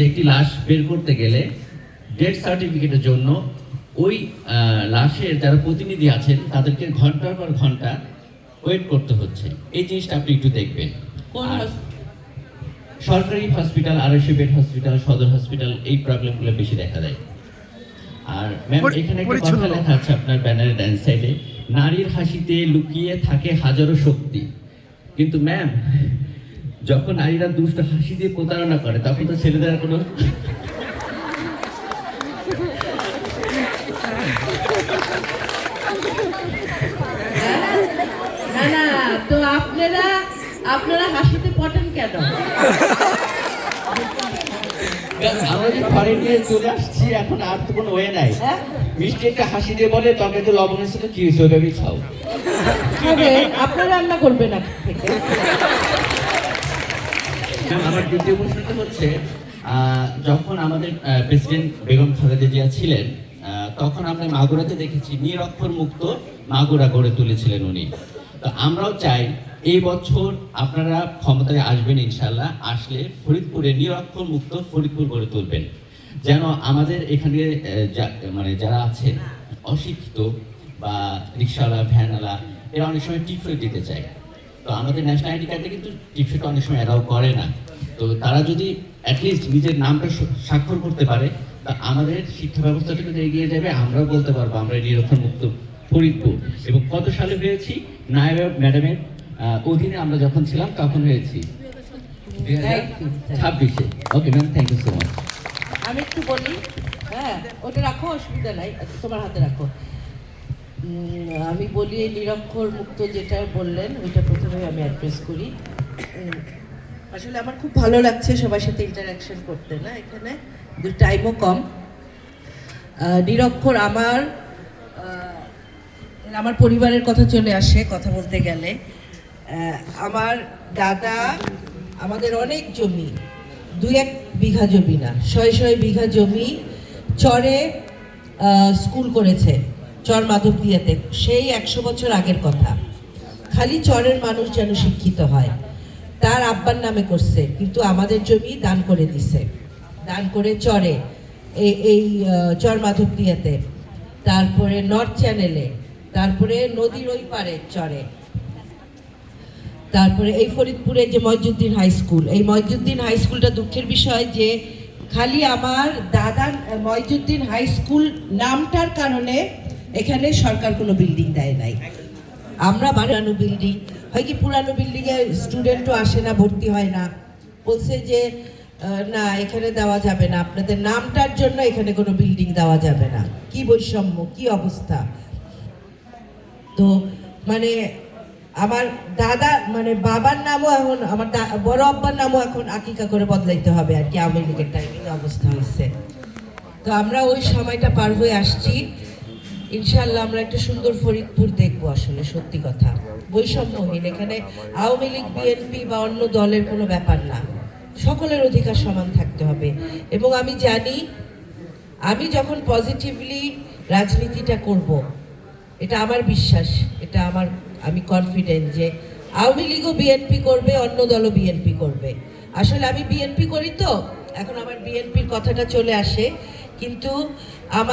যে একটি লাশ বের করতে গেলে ডেথ সার্টিফিকেটের জন্য ওই লাশের যারা প্রতিনিধি আছেন তাদেরকে ঘণ্টার পর ঘণ্টা ওয়েট করতে হচ্ছে। এই জিনিসটা আপনি একটু দেখবেন। সরকারি হসপিটাল আড়াইশো বেড হসপিটাল সদর হসপিটাল এই প্রবলেমগুলো বেশি দেখা দেয়। আর ম্যাম এখানে একটা কথা লেখা আছে আপনার ব্যানারের ডান সাইডে নারীর হাসিতে লুকিয়ে থাকে হাজারো শক্তি। কিন্তু ম্যাম যখন নারীরা দুষ্ট হাসি দিয়ে প্রতারণা করে তখন তো ছেলেদের কোনো না না তো আপনারা আপনারা হাসিতে পটেন কেন? ঘরে নিয়ে চলে আসছি এখন আর তো কোনো ওয়ে নাই। হ্যাঁ? মিষ্টি একটা হাসি দিয়ে বলে তো কি হয়েছে ওইভাবেই খাও আপনারা রান্না করবেন ম্যাম, আমার দ্বিতীয় প্রশ্নটা হচ্ছে যখন আমাদের প্রেসিডেন্ট বেগম খালেদা জিয়া ছিলেন তখন আমরা মাগুরাতে দেখেছি নিরক্ষর মুক্ত মাগুরা গড়ে তুলেছিলেন উনি। তো আমরাও চাই এই বছর আপনারা ক্ষমতায় আসবেন ইনশাল্লাহ আসলে ফরিদপুরে নিরক্ষর মুক্ত ফরিদপুর গড়ে তুলবেন। যেন আমাদের এখানে মানে যারা আছেন, অশিক্ষিত বা রিক্সাওয়ালা, ভ্যানওয়ালা, এরা অনেক সময় টিফে দিতে চায়। তো আমাদের ন্যাশনাল আইডি কার্ডে কিন্তু টিপসটা অনেক সময় অ্যালাউ করে না। তো তারা যদি অ্যাটলিস্ট নিজের নামটা স্বাক্ষর করতে পারে, তা আমাদের শিক্ষা ব্যবস্থাটা কিন্তু এগিয়ে যাবে, আমরাও বলতে পারব আমরা নিরক্ষর মুক্ত ফরিদপুর। এবং কত সালে হয়েছি? নায়ব ম্যাডামের অধীনে আমরা যখন ছিলাম তখন হয়েছি? ছাব্বিশে। Okay ma'am thank you so much আমি একটু বলি হ্যাঁ ওটা রাখো, অসুবিধা নাই, তোমার হাতে রাখো। আমি বলি এই নিরক্ষর মুক্ত যেটা বললেন, ওইটা প্রথমে আমি অ্যাড্রেস করি। আসলে আমার খুব ভালো লাগছে সবার সাথে ইন্টারাকশন করতে, না? এখানে টাইমও কম। নিরক্ষর আমার আমার পরিবারের কথা চলে আসে কথা বলতে গেলে। আমার দাদা আমাদের অনেক জমি, দুই এক বিঘা জমি না, শয়ে শয়ে বিঘা জমি, চরে স্কুল করেছে। চর মাধবদিয়াতে সেই একশো বছর আগের কথা। খালি চরের মানুষ যেন শিক্ষিত হয়। তার আব্বার নামে করছে কিন্তু আমাদের জমি দান করে দিছে। দান করে চরে এই চর মাধবদিয়াতে তারপরে নর্থ চ্যানেলে তারপরে নদীর ওই পারে চরে। তারপরে এই ফরিদপুরে যে মইজুদ্দিন হাই স্কুল এই মইজুদ্দিন হাই স্কুলটা দুঃখের বিষয় যে খালি আমার দাদার আহ, মইজুদ্দিন হাই স্কুল নামটার কারণে এখানে সরকার কোনো বিল্ডিং দেয় নাই। আমরা পুরানো বিল্ডিং হয় কি পুরানো বিল্ডিংয়ে স্টুডেন্টও আসে না, ভর্তি হয় না। বলছে যে না, এখানে দেওয়া যাবে না। আপনাদের নামটার জন্য এখানে কোনো বিল্ডিং দেওয়া যাবে না। কি বৈষম্য, কি অবস্থা? তো মানে আমার দাদা মানে বাবার নামও এখন, আমার বড় আব্বার নামও এখন আকিকা করে বদলাইতে হবে আর কি, আওয়ামী লীগের টাইমিং অবস্থা হয়েছে। তো আমরা ওই সময়টা পার হয়ে আসছি। ইনশাল্লাহ আমরা একটা সুন্দর ফরিদপুর দেখব আসলে, সত্যি কথা। বৈষম্যহীন, এখানে আওয়ামী লীগ, বিএনপি বা অন্য দলের কোনো ব্যাপার না। সকলের অধিকার সমান থাকতে হবে। এবং আমি জানি, আমি যখন পজিটিভলি রাজনীতিটা করব, এটা আমার বিশ্বাস, এটা আমার, আমি কনফিডেন্ট যে আওয়ামী লীগও বিএনপি করবে, অন্য দলও বিএনপি করবে। আসলে আমি বিএনপি করি তো, এখন আমার বিএনপির কথাটা চলে আসে, কিন্তু আমার